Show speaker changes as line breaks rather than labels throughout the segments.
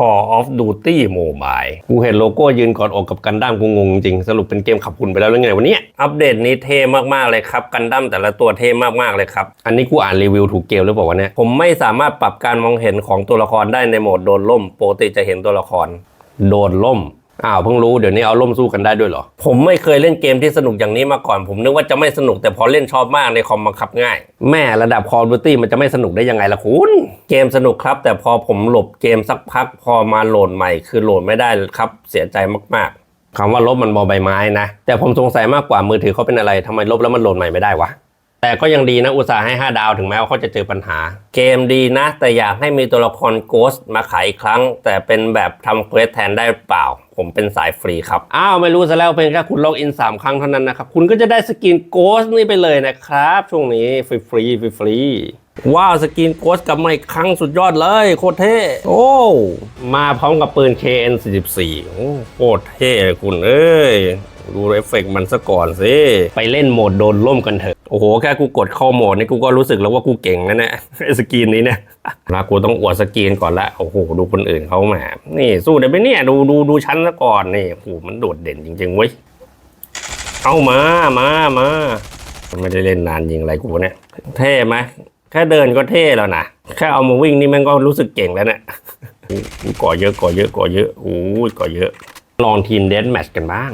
Call of Duty Mobile กูเห็นโลโก้ยืนกอดอกกับกันดั้มกูงงจริง สรุปเป็นเกมขับคุณไปแล้วหรือไงวันนี้อัปเดตนี้เท่มากๆเลยครับ กันดั้มแต่ละตัวเท่มากๆเลยครับ อันนี้กูอ่านรีวิวถูกเกมหรือเปล่าวะเนี่ยผมไม่สามารถปรับการมองเห็นของตัวละครได้ในโหมดโดนล่มปกติจะเห็นตัวละคร โดนล่ม อ้าวเพิ่งรู้เดี๋ยวนี้เอาล่มสู้กันได้ด้วยเหรอ ผมไม่เคยเล่นเกมที่สนุกอย่างนี้มาก่อน ผมนึกว่าจะไม่สนุกแต่พอเล่นชอบมากในคอมบังคับง่าย แม่ระดับ Call of Duty มันจะไม่สนุกได้ยังไงล่ะคุณ เกมสนุกครับ แต่พอผมหลบเกมสักพักพอมาโหลดใหม่ คือโหลดไม่ได้ครับ เสียใจมากๆคำว่าลบมันบอใบไม้นะ แต่ผมสงสัยมากกว่ามือถือเขาเป็นอะไรทำไมลบแล้วมันโหลดใหม่ไม่ได้วะ แต่ก็ยังดีนะอุตส่าห์ให้ 5 ดาวถึงแม้ว่าเขาจะเจอปัญหา เกมดีนะ แต่อยากให้มีตัวละครโกสมาขายอีกครั้ง แต่เป็นแบบทำเควสแทนได้เปล่า ผมเป็นสายฟรีครับ อ้าวไม่รู้ซะแล้วเพียงแค่คุณล็อกอิน 3 ครั้งเท่านั้นนะครับ คุณก็จะได้สกินโกสนี่ไปเลยนะครับ ช่วงนี้ฟรีฟรีฟรีฟรีว้าวสกินโกสกลับมาอีกครั้งสุดยอดเลย โคตรเท่โอ้มาพร้อมกับปืน KN44 โอ้โคตรเท่เลยคุณเอ้ย ดูเอฟเฟกต์มันซะก่อนสิ ไปเล่นโหมดโดนล่มกันเถอะ โอ้โห แค่กูกดเข้าโหมดนี่กูก็รู้สึกแล้วว่ากูเก่งแล้วเนี่ยไอ้สกีนนี้เนี่ยแล้วกูต้องอวดสกีนก่อนละ โอ้โห ดูคนอื่นเขาแหมนี่สู้ได้ไหมเนี่ย ดูดูดูชั้นซะก่อนนี่ โอ้โห มันโดดเด่นจริงๆเว้ย เอามา มา มา ไม่ได้เล่นนานยิงอะไรกูเนี่ย เท่ไหมแค่เดินก็เท่แล้วนะ แค่เอามาวิ่งนี่มันก็รู้สึกเก่งแล้วเนี่ยก่อเยอะก่อเยอะก่อเยอะ โอ้ยก่อเยอะ ลองทีมเดนแมทกันบ้าง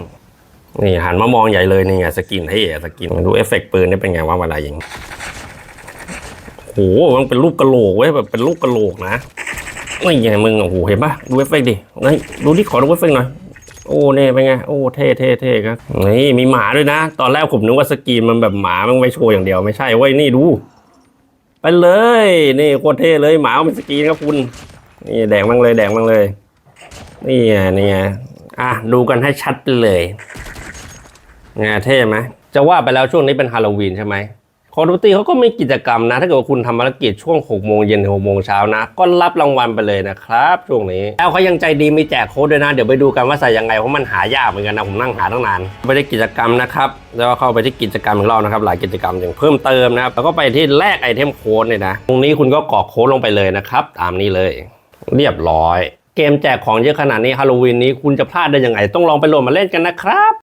นี่หันมามองใหญ่เลยนี่ไงสกินเท่อะสกินดูเอฟเฟกต์ปืนนี่เป็นไงว่าเวลายิงโอ้โหมันเป็นรูปกระโหลกเว้ยแบบเป็นรูปกระโหลกนะนี่ไงมึงโอ้โหเห็นปะดูเอฟเฟกต์ดินี่ดูที่ขอดูเอฟเฟกต์หน่อยโอ้เนี่ยเป็นไงโอ้เท่เท่เท่ครับนี่มีหมาด้วยนะ ตอนแรกผมนึกว่าสกินมันแบบหมามันไวโชว์อย่างเดียวไม่ใช่เว้ยนี่ดู ไปเลยนี่โคตรเท่เลยหมาเป็นสกรีนครับคุณนี่แดงมั่งเลยแดงมั่งเลยนี่ไงนี่ไงอะดูกันให้ชัดไปเลย ไงเท่ไหมจะว่าไปแล้วช่วงนี้เป็นฮาโลวีนใช่ไหมคอร์ดูตี้เขาก็มีกิจกรรมนะ ถ้าเกิดว่าคุณทำภารกิจช่วง 6 โมงเย็นถึง6โมงเช้านะ ก็รับรางวัลไปเลยนะครับ ช่วงนี้ แล้วเขายังใจดีมีแจกโค้ดด้วยนะ เดี๋ยวไปดูกันว่าใส่ยังไง เพราะมันหายากเหมือนกันนะ ผมนั่งหาตั้งนาน ไปได้กิจกรรมนะครับ แล้วก็เข้าไปที่กิจกรรมของเรานะครับ หลายกิจกรรมอย่างเพิ่มเติมนะครับ แล้วก็ไปที่แลกไอเทมโค้ดเนี่ยนะ ตรงนี้คุณก็กรอกโค้ดลงไปเลยนะครับ ตามนี้เลย เรียบร้อย เกมแจกของเยอะขนาดนี้ฮาโลวีนนี้คุณจะพลาดได้ยังไง ต้องลองไปโหลดมาเล่นกันนะครับ